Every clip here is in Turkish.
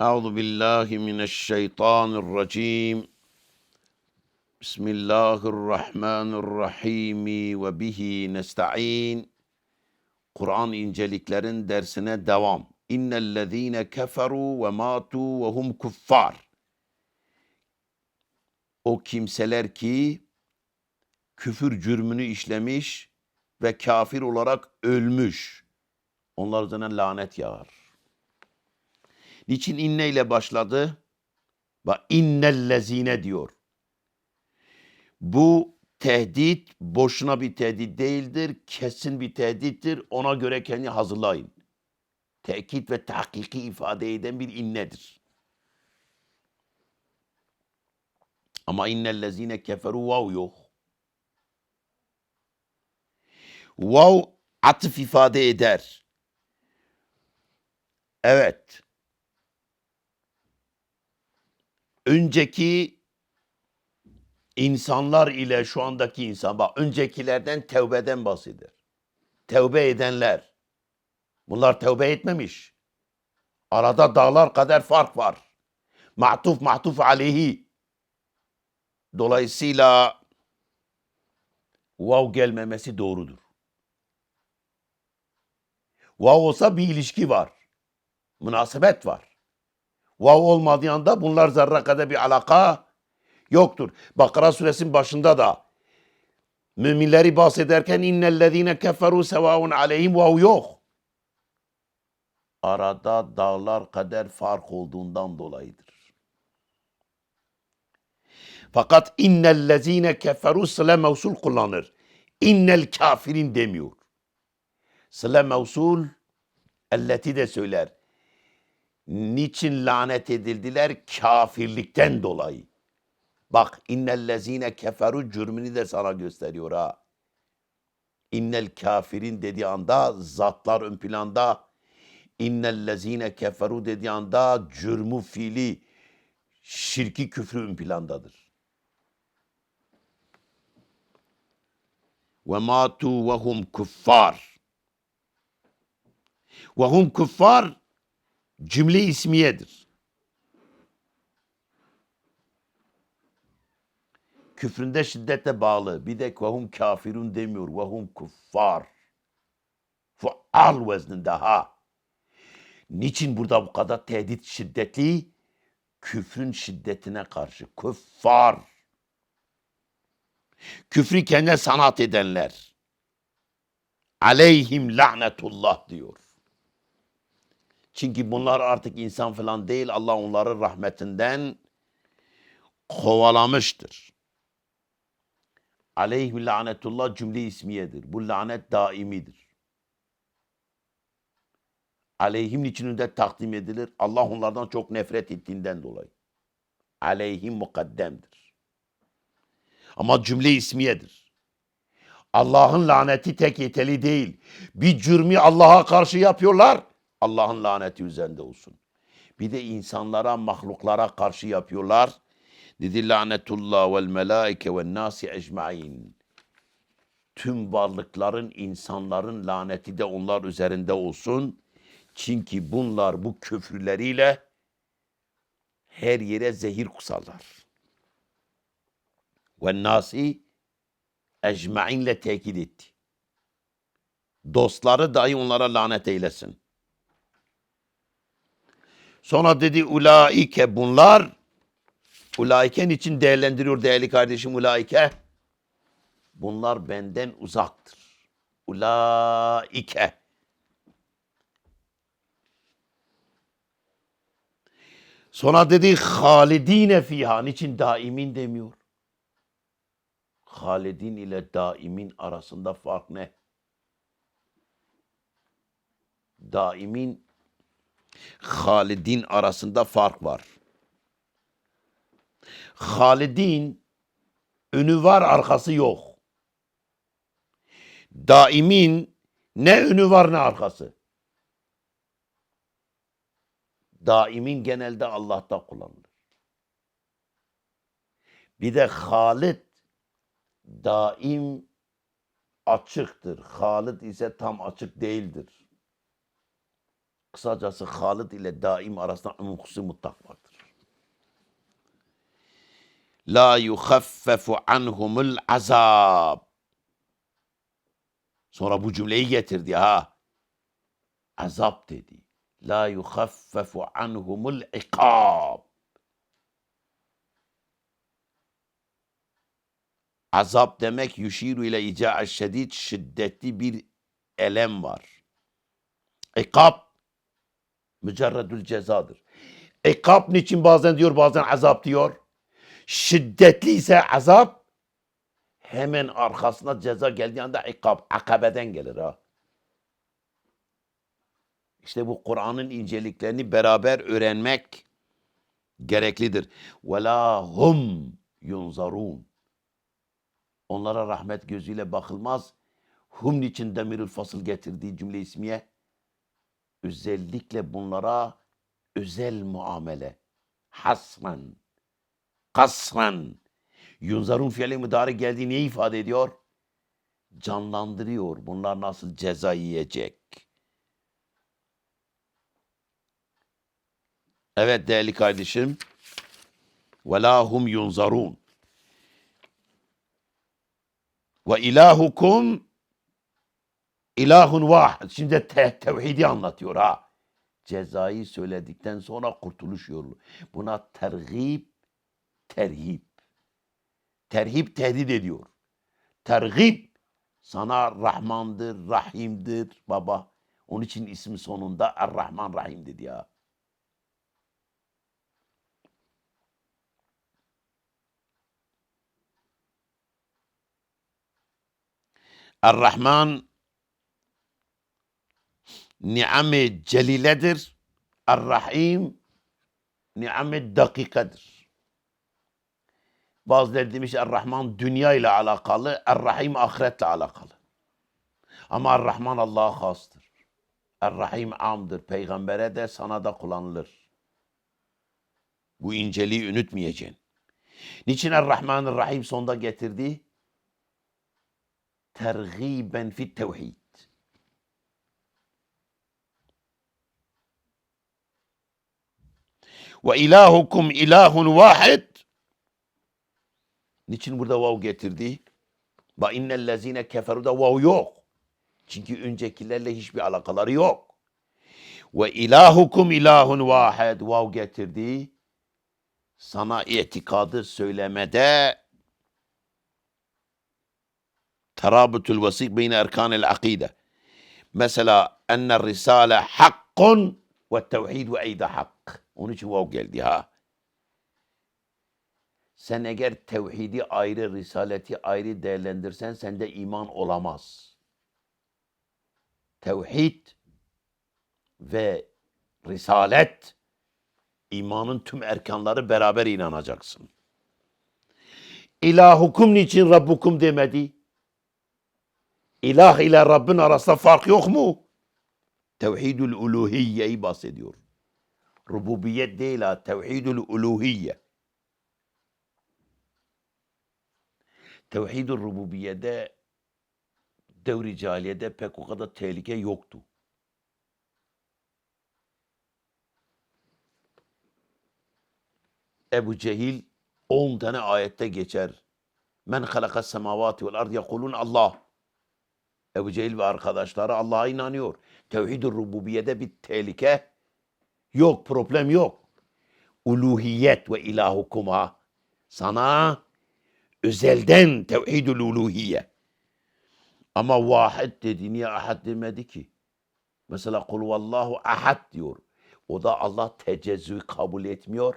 أعوذ بالله من الشيطان الرجيم بسم الله الرحمن الرحيم وبه نستعين Kur'an inceliklerin dersine devam. İnnellezîne keferu ve matu ve hum kuffar. O kimseler ki küfür cürmünü işlemiş ve kafir olarak ölmüş. Onlar üzerine lanet yağar. Niçin inne ile başladı? Ve innellezine diyor. Bu tehdit boşuna bir tehdit değildir. Kesin bir tehdittir. Ona göre kendi hazırlayın. Tekit ve tahkiki ifade eden bir innedir. Ama innellezine keferu vav yok. Vav atıf ifade eder. Evet. Önceki insanlar ile şu andaki insan bak öncekilerden tevbeden bahseder. Tevbe edenler. Bunlar tevbe etmemiş. Arada dağlar kadar fark var. Ma'tuf ma'tuf aleyhi. Dolayısıyla vav gelmemesi doğrudur. Vav olsa bir ilişki var. Münasebet var. Vav olmadığı anda bunlar zerre kadar bir alaka yoktur. Bakara suresinin başında da müminleri bahsederken innellezine keferu sevaun aleyhim vav yok. Arada dağlar kadar fark olduğundan dolayıdır. Fakat innellezine keferu sıle mevsul kullanır. İnnel kafirin demiyor. Sıle mevsul elleti de söyler. Niçin lanet edildiler? Kafirlikten dolayı. Bak innellezine keferu cürmünü de sana gösteriyor ha. İnnel kafirin dediği anda zatlar ön planda. İnnellezine keferu dediği anda cürmü fiili şirki küfrü ön plandadır. Ve matu ve hum kuffar. Ve hum kuffar cümle ismiyedir. Küfründe şiddete bağlı. Bir de vehum kafirun demiyor. Vehum kuffar. Fual vezninde ha. Niçin burada bu kadar tehdit şiddetli? Küfrün şiddetine karşı. Kuffar. Küfrü kendine sanat edenler. Aleyhim lanetullah diyor. Çünkü bunlar artık insan falan değil. Allah onları rahmetinden kovalamıştır. Aleyhü lanetullah cümle ismiyedir. Bu lanet daimidir. Aleyhim içinde takdim edilir. Allah onlardan çok nefret ettiğinden dolayı. Aleyhim mukaddemdir. Ama cümle ismiyedir. Allah'ın laneti tek yeteli değil. Bir cürmü Allah'a karşı yapıyorlar. Allah'ın laneti üzerinde olsun. Bir de insanlara, mahluklara karşı yapıyorlar. Dedi lanetullah vel melaike ve nasi ecmain. Tüm varlıkların, insanların laneti de onlar üzerinde olsun. Çünkü bunlar bu küfürleriyle her yere zehir kusarlar. Ve nasi ecmainle tekit etti. Dostları dahi onlara lanet eylesin. Sonra dedi ulaike bunlar ulaiken için değerlendiriyor değerli kardeşim ulaike. Bunlar benden uzaktır. Ulaike. Sonra dedi halidine fiha. Niçin daimin demiyor? Halidin ile daimin arasında fark ne? Daimin Halid'in arasında fark var. Halid'in önü var arkası yok. Daimin ne önü var ne arkası. Daimin genelde Allah'ta kullanılır. Bir de Halid daim açıktır. Halid ise tam açık değildir. Kısacası Halid ile daim arasında umukusu mutlak vardır. La yuhaffefu anhumul azab. Sonra bu cümleyi getirdi ha. Azap dedi. La yuhaffefu anhumul ikab. Azap demek yuşiru ile ica'a şedid şiddetli bir elem var. İkab mücerredül cezadır. İkab niçin bazen diyor bazen azap diyor. Şiddetli ise azap hemen arkasına ceza geldiği anda ikab akabeden gelir ha. İşte bu Kur'an'ın inceliklerini beraber öğrenmek gereklidir. وَلَا hum yunzarun. Onlara rahmet gözüyle bakılmaz. Hum için demirül fasıl getirdiği cümle ismiye özellikle bunlara özel muamele. Hasran, kasran. Yunzarun fiili müdari geldiği ne ifade ediyor? Canlandırıyor. Bunlar nasıl ceza yiyecek? Evet değerli kardeşim. Ve lahum yunzarun. Ve ilahukum ilahun vahid. Şimdi te tevhidi anlatıyor ha. Cezayı söyledikten sonra kurtuluş yolu. Buna tergib, terhip. Terhip tehdit ediyor. Tergib sana Rahmandır, Rahim'dir baba. Onun için ismi sonunda Er-Rahman Rahim dedi ya. Er-Rahman ni'am-ı celiledir. Er-Rahim ni'am-ı dakikadır. Bazıları demiş Er-Rahman dünya ile alakalı, Er-Rahim ahiretle alakalı. Ama Er-Rahman Allah'a hastır. Er-Rahim amdır. Peygambere de sana da kullanılır. Bu inceliği unutmayacaksın. Niçin Er-Rahman Er-Rahim sonda getirdi? tergiben fi tevhid. Ve ilahukum ilahun vahid. Niçin burada vav getirdi? Ve innellezine keferu da vav yok. Çünkü öncekilerle hiçbir alakaları yok. Ve ilahukum ilahun vahid vav getirdi. Sana itikadı söylemede terabutul vasik beyne erkanil akide. Mesela enne risale hakkun ve tevhid ve eyde hak. Onun için vav geldi ha. Sen eğer tevhidi ayrı, risaleti ayrı değerlendirsen sende iman olamaz. Tevhid ve risalet imanın tüm erkanları beraber inanacaksın. İlahukum niçin Rabbukum demedi? İlah ile Rabbin arasında fark yok mu? Tevhidül uluhiyyeyi bahsediyor. Rububiyet değil ha, tevhidül uluhiyye. Tevhidül rububiyede devri cahiliyede pek o kadar tehlike yoktu. Ebu Cehil 10 tane ayette geçer. Men halakas semavati vel ard yekulun Allah. Ebu Cehil ve arkadaşları Allah'a inanıyor. Tevhid-i rububiyede bir tehlike yok, problem yok. Uluhiyet ve ilahukuma sana özelden tevhid-ül uluhiye. Ama vahid dedi, niye ahad demedi ki? Mesela kul vallahu ahad diyor. O da Allah tecezzüyü kabul etmiyor.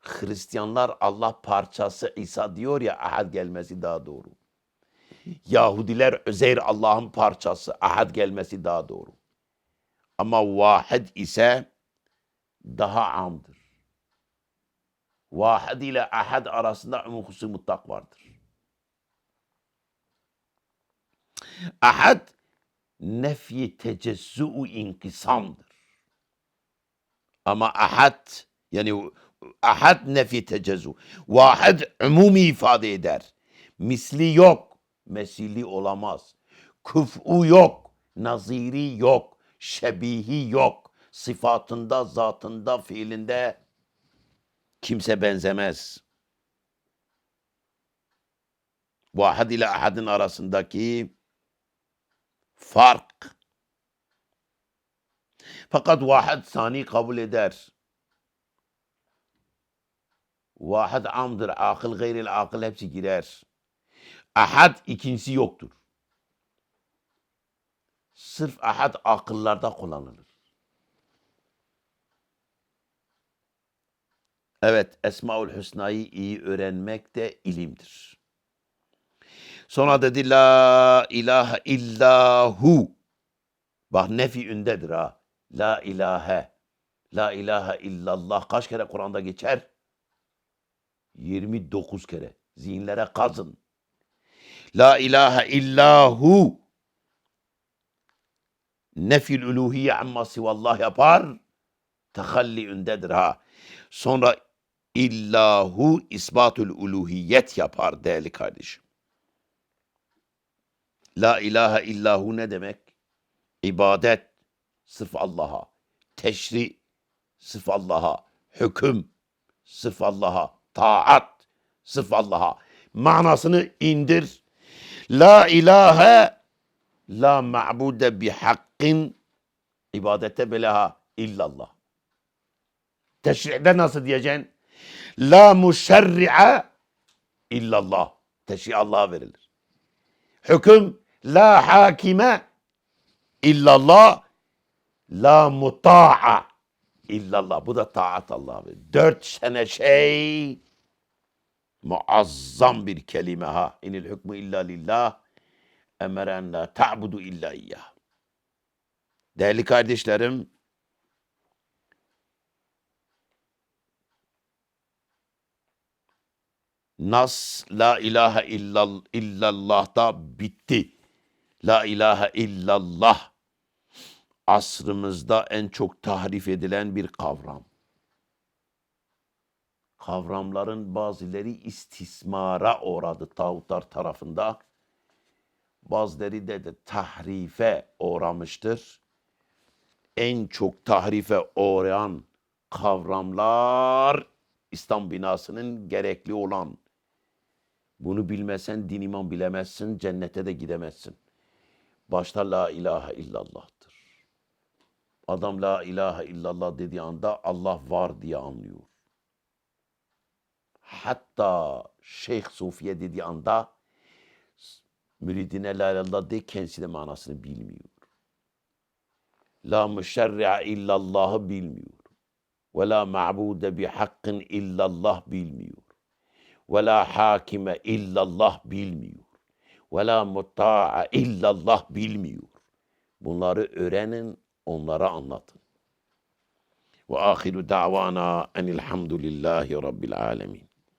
Hristiyanlar Allah parçası İsa diyor ya ahad gelmesi daha doğru. Yahudiler Özeyr Allah'ın parçası, ahad gelmesi daha doğru. Ama vahid ise daha amdır. Vahid ile ahad arasında umuhusu mutlak vardır. Ahad nefyi tecessü'ü inkisamdır. Ama ahad yani ahad nefi tecezzu. Vahid umumi ifade eder. Misli yok mesili olamaz. Küf'u yok, naziri yok, şebihi yok. Sıfatında, zatında, fiilinde kimse benzemez. Bu ahad ile ahadın arasındaki fark. Fakat vahid sani kabul eder. Vahid amdır, akıl gayril akıl hepsi girer. Ahad ikincisi yoktur. Sırf ahad akıllarda kullanılır. Evet, Esmaül Hüsna'yı iyi öğrenmek de ilimdir. Sonra dedi la ilahe illahu. Bak nefi ündedir ha. La ilahe. La ilahe illallah kaç kere Kur'an'da geçer? 29 kere. Zihinlere kazın. La ilahe illahu. Nefil uluhiye amma sivallah yapar. Tehalli ündedir ha. Sonra illahu isbatul uluhiyet yapar değerli kardeşim. La ilahe illahu ne demek? İbadet sırf Allah'a. Teşri sırf Allah'a. Hüküm sırf Allah'a. Taat sırf Allah'a. Manasını indir. La ilahe la ma'bude bi hakkin ibadete belaha illallah. Teşri'de nasıl diyeceksin? La muşerri'a illallah. Teşri Allah'a verilir. Hüküm la hakime illallah la muta'a illallah. Bu da taat Allah'a verilir. Dört sene şey muazzam bir kelime ha. İnil hükmü illa lillah emeren la ta'budu illa iyyah. Değerli kardeşlerim, Nas la ilahe illal, illallah'ta bitti. La ilahe illallah asrımızda en çok tahrif edilen bir kavram. Kavramların bazıları istismara uğradı tağutlar tarafında. Bazıları de, de tahrife uğramıştır. En çok tahrife uğrayan kavramlar İslam binasının gerekli olan bunu bilmesen din iman bilemezsin, cennete de gidemezsin. Başta la ilahe illallah'tır. Adam la ilahe illallah dediği anda Allah var diye anlıyor. Hatta Şeyh Sufiye dediği anda müridine la ilahe illallah de kendisi de manasını bilmiyor. La müşerri'a illallah'ı bilmiyor. Ve la ma'bude bi hakkın illallah bilmiyor ve la hakime illallah bilmiyor. Ve la muta'a illallah bilmiyor. Bunları öğrenin, onlara anlatın. Ve ahiru da'vana enilhamdülillahi rabbil alemin.